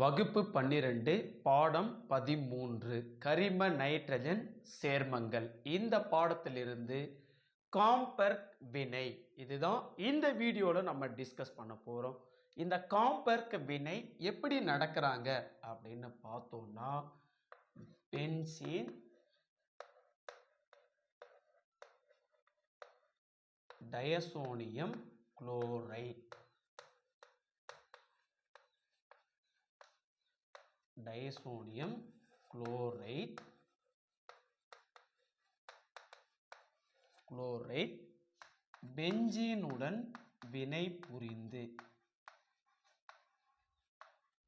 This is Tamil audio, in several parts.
வகுப்பு பன்னிரெண்டு பாடம் பதிமூன்று கரிம நைட்ரஜன் சேர்மங்கள். இந்த பாடத்திலிருந்து காம்பர்க் வினை. இதுதான் இந்த வீடியோவில் நம்ம டிஸ்கஸ் பண்ண போகிறோம் இந்த காம்பெர்க் வினை எப்படி நடக்கிறாங்க அப்படின்னு பார்த்தோம்னா benzene diazonium chloride. Disodium chloride. Chloride பெஞ்சினுடன் வினை புரிந்து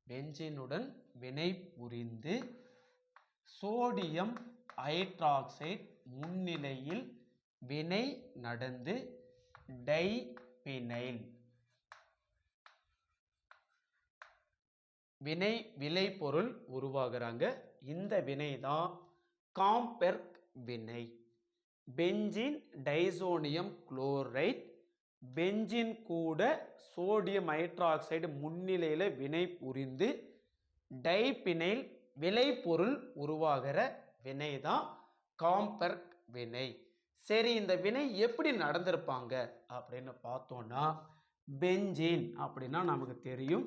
பென்சீனுடன் வினை புரிந்து சோடியம் ஹைட்ராக்சைடு முன்னிலையில் வினை நடந்து டைபினைல். வினை விளைபொருள் உருவாகிறாங்க. இந்த வினை தான் காம்பெர்க் வினை. பெஞ்சின் டைசோனியம் குளோரைட் பெஞ்சின் கூட சோடியம் ஹைட்ராக்சைடு முன்னிலையில் வினை புரிந்து டைபினைல் விளைபொருள் உருவாகிற வினை தான் காம்பெர்க் வினை. சரி இந்த வினை எப்படி நடந்திருப்பாங்க அப்படின்னு பார்த்தோன்னா பெஞ்சின் அப்படின்னா நமக்கு தெரியும்.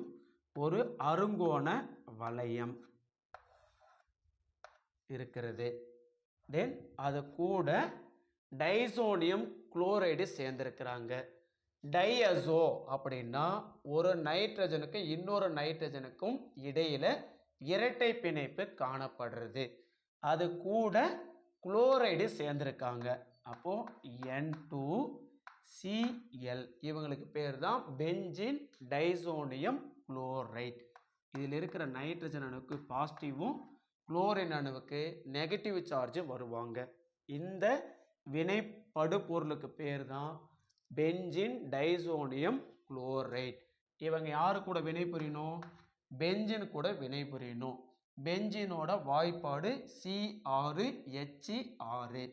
ஒரு அருங்கோண வளையம் இருக்கிறது. தென் அது கூட டைசோனியம் குளோரைடு சேர்ந்திருக்கிறாங்க. டையசோ அப்படின்னா ஒரு நைட்ரஜனுக்கு இன்னொரு நைட்ரஜனுக்கும் இடையில இரட்டை பிணைப்பு காணப்படுறது. அது கூட குளோரைடு சேர்ந்திருக்காங்க. அப்போ என் டூ சிஎல் இவங்களுக்கு பேர் தான் பெஞ்சின் டைசோனியம் குளோரைட். இதில் இருக்கிற நைட்ரஜன் அணுவுக்கு பாசிட்டிவும் குளோரின் அணுவுக்கு நெகட்டிவ் சார்ஜும் வருவாங்க. இந்த வினைப்படு பொருளுக்கு பேர் தான் பெஞ்சின் டைசோனியம் குளோரைட். இவங்க யாரு கூட வினை புரியணும்? பெஞ்சின் கூட வினை புரியணும். பெஞ்சினோட வாய்ப்பாடு சி ஆறு ஹெச்சி ஆறு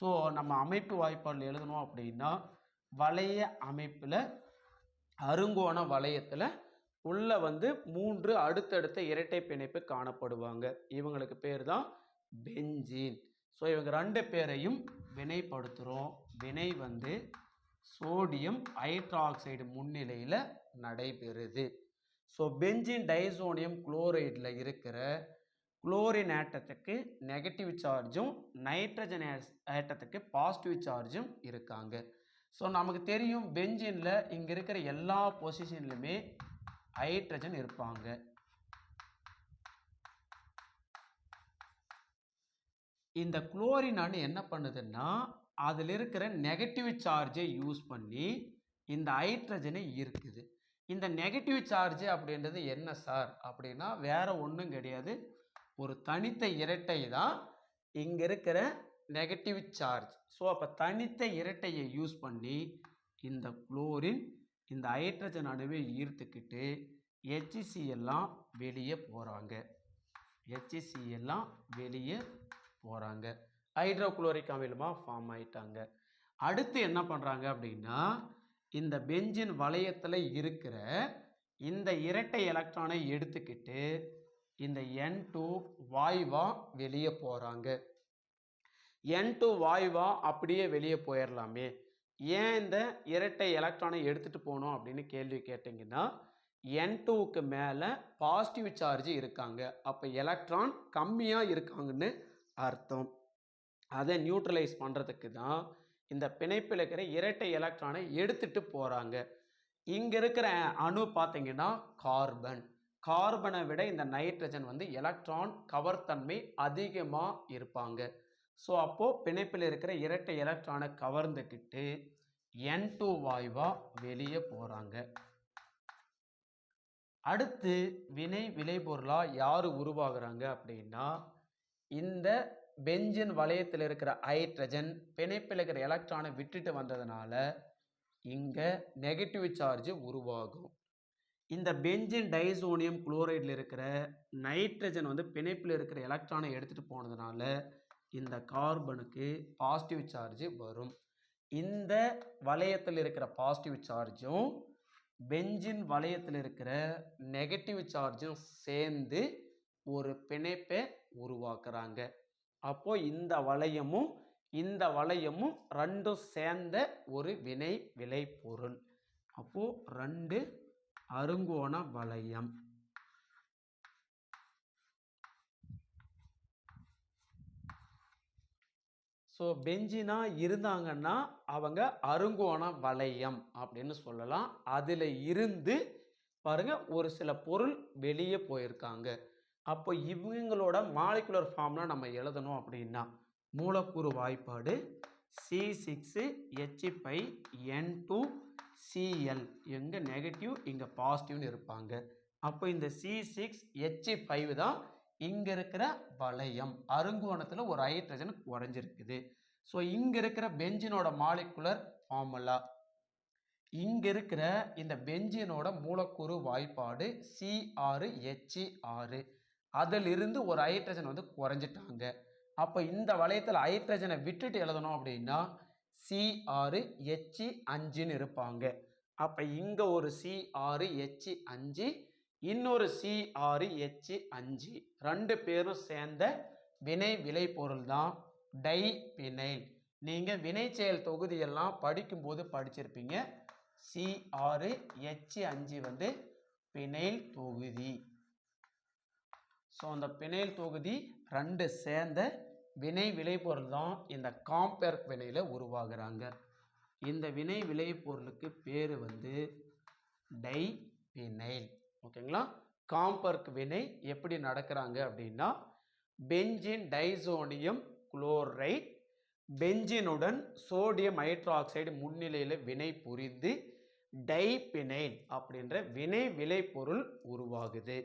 ஸோ நம்ம அமைப்பு வாய்ப்பாடில் எழுதணும் அப்படின்னா வளைய அமைப்பில் அருங்கோண வளையத்தில் உள்ள வந்து மூன்று அடுத்தடுத்த இரட்டை பிணைப்பு காணப்படுவாங்க. இவங்களுக்கு பேர் தான் பெஞ்சின் ஸோ இவங்க ரெண்டு பேரையும் வினைப்படுத்துகிறோம் வினை வந்து சோடியம் ஹைட்ராக்சைடு முன்னிலையில் நடைபெறுது. ஸோ பெஞ்சின் டைசோனியம் குளோரைடில் இருக்கிற குளோரின் ஆட்டத்துக்கு நெகட்டிவ் சார்ஜும் நைட்ரஜன் ஆட்டத்துக்கு பாசிட்டிவ் சார்ஜும் இருக்காங்க. ஸோ நமக்கு தெரியும் பெஞ்சினில் இங்கே இருக்கிற எல்லா பொசிஷன்லையுமே ஹைட்ரஜன் இருப்பாங்க. இந்த குளோரின் அணு என்ன பண்ணுதுன்னா அதில் இருக்கிற நெகட்டிவ் சார்ஜை யூஸ் பண்ணி இந்த ஹைட்ரஜனை ஈர்க்குது. இந்த நெகட்டிவ் சார்ஜ் அப்படின்றது என்ன சார்? அப்படின்னா வேற ஒன்றும் கிடையாது. ஒரு தனித்த இரட்டை தான் இங்கே இருக்கிற நெகட்டிவ் சார்ஜ் ஸோ அப்போ தனித்த இரட்டையை யூஸ் பண்ணி இந்த குளோரின் இந்த ஹைட்ரஜன் அணுவை ஈர்த்துக்கிட்டு ஹெச்சிசி எல்லாம் வெளியே போகிறாங்க ஹெச்சிசி எல்லாம் வெளியே போகிறாங்க ஹைட்ரோக்ளோரிக் அமிலமாக ஃபார்ம் ஆயிட்டாங்க. அடுத்து என்ன பண்ணுறாங்க அப்படின்னா இந்த பெஞ்சின் வளையத்தில் இருக்கிற இந்த இரட்டை எலக்ட்ரானை எடுத்துக்கிட்டு இந்த என் டூ வாய்வா வெளியே போகிறாங்க என் டூ வாய்வா அப்படியே வெளியே போயிடலாமே ஏன் இந்த இரட்டை எலக்ட்ரானை எடுத்துகிட்டு போகணும் அப்படின்னு கேள்வி கேட்டிங்கன்னா என் டூவுக்கு மேலே பாசிட்டிவ் சார்ஜ் இருக்காங்க. அப்போ எலக்ட்ரான் கம்மியாக இருக்காங்கன்னு அர்த்தம். அதை நியூட்ரலைஸ் பண்ணுறதுக்கு தான் இந்த பிணைப்பில் இருக்கிற இரட்டை எலக்ட்ரானை எடுத்துகிட்டு போகிறாங்க இங்கே இருக்கிற அணு பார்த்தீங்கன்னா கார்பன் கார்பனை விட இந்த நைட்ரஜன் வந்து எலக்ட்ரான் கவர்த்தன்மை அதிகமாக இருப்பாங்க. ஸோ அப்போது பிணைப்பில் இருக்கிற இரட்டை எலக்ட்ரானை கவர்ந்துக்கிட்டு என் டூ வாயுவாக வெளியே போகிறாங்க அடுத்து வினை விளைபொருளாக யார் உருவாகிறாங்க அப்படின்னா இந்த பெஞ்சின் வளையத்தில் இருக்கிற ஹைட்ரஜன் பிணைப்பில் இருக்கிற எலக்ட்ரானை விட்டுட்டு வந்ததுனால இங்கே நெகட்டிவ் சார்ஜ் உருவாகும். இந்த பெஞ்சின் டைசோனியம் குளோரைடில் இருக்கிற நைட்ரஜன் வந்து பிணைப்பில் இருக்கிற எலக்ட்ரானை எடுத்துகிட்டு போனதுனால இந்த கார்பனுக்கு பாசிட்டிவ் சார்ஜ் வரும். இந்த வளையத்தில் இருக்கிற பாசிட்டிவ் சார்ஜும் பெஞ்சின் வளையத்தில் இருக்கிற நெகட்டிவ் சார்ஜும் சேர்ந்து ஒரு பிணைப்பை உருவாக்குறாங்க. அப்போ இந்த வளையமும் இந்த வளையமும் ரெண்டும் சேர்ந்த ஒரு வினை விளைபொருள். அப்போது ரெண்டு அருங்கோண வளையம். ஸோ பெஞ்சினா இருந்தாங்கன்னா அவங்க அருங்கோண வளையம் அப்படின்னு சொல்லலாம். அதில் இருந்து பாருங்க ஒரு சில பொருள் வெளியே போயிருக்காங்க. அப்போ இவங்களோட மாலிகுலர் ஃபார்ம்லாம் நம்ம எழுதணும் அப்படின்னா மூலக்கூறு வாய்ப்பாடு C six H five N two CL எங்கே நெகட்டிவ் இங்கே பாசிட்டிவ்னு இருப்பாங்க. அப்போ இந்த சி சிக்ஸ் ஹெச் ஃபைவ் தான் இங்கே இருக்கிற வளையம் அருங்கோணத்தில் ஒரு ஹைட்ரஜன் குறைஞ்சிருக்குது ஸோ இங்கே இருக்கிற பெஞ்சினோட மாலிகுலர் ஃபார்முலா இங்கே இருக்கிற இந்த பெஞ்சினோட மூலக்கூறு வாய்ப்பாடு சி ஆறு ஹெச் ஆறு அதிலிருந்து ஒரு ஹைட்ரஜன் வந்து குறைஞ்சிட்டாங்க. அப்போ இந்த வளையத்தில் ஹைட்ரஜனை விட்டுட்டு எழுதணும் அப்படின்னா சி ஆறு ஹெச் அஞ்சுன்னு இருப்பாங்க. அப்போ இங்கே ஒரு சி ஆறு ஹெச் அஞ்சு இன்னொரு சி ஆறு ஹெச் அஞ்சு. ரெண்டு பேரும் சேர்ந்த வினை விளைபொருள் தான் டை பினைல் நீங்கள் வினைச்செயல் தொகுதியெல்லாம் படிக்கும்போது படிச்சிருப்பீங்க. சி ஆறு ஹெச் அஞ்சு வந்து பினைல் தொகுதி. ஸோ அந்த பினைல் தொகுதி ரெண்டு சேர்ந்த வினை விளைபொருள் தான் இந்த காம்பேர் வினையில் உருவாகிறாங்க. இந்த வினை விளைபொருளுக்கு பேர் வந்து டை பினைல் ஓகேங்களா? காம்பர்க் வினை எப்படி நடக்கிறாங்க அப்படின்னா பெஞ்சின் டைசோனியம் குளோரைட் பெஞ்சினுடன் சோடியம் ஹைட்ராக்சைடு முன்னிலையில் வினை புரிந்து டைபினைன் அப்படின்ற வினை விளைபொருள் உருவாகுது.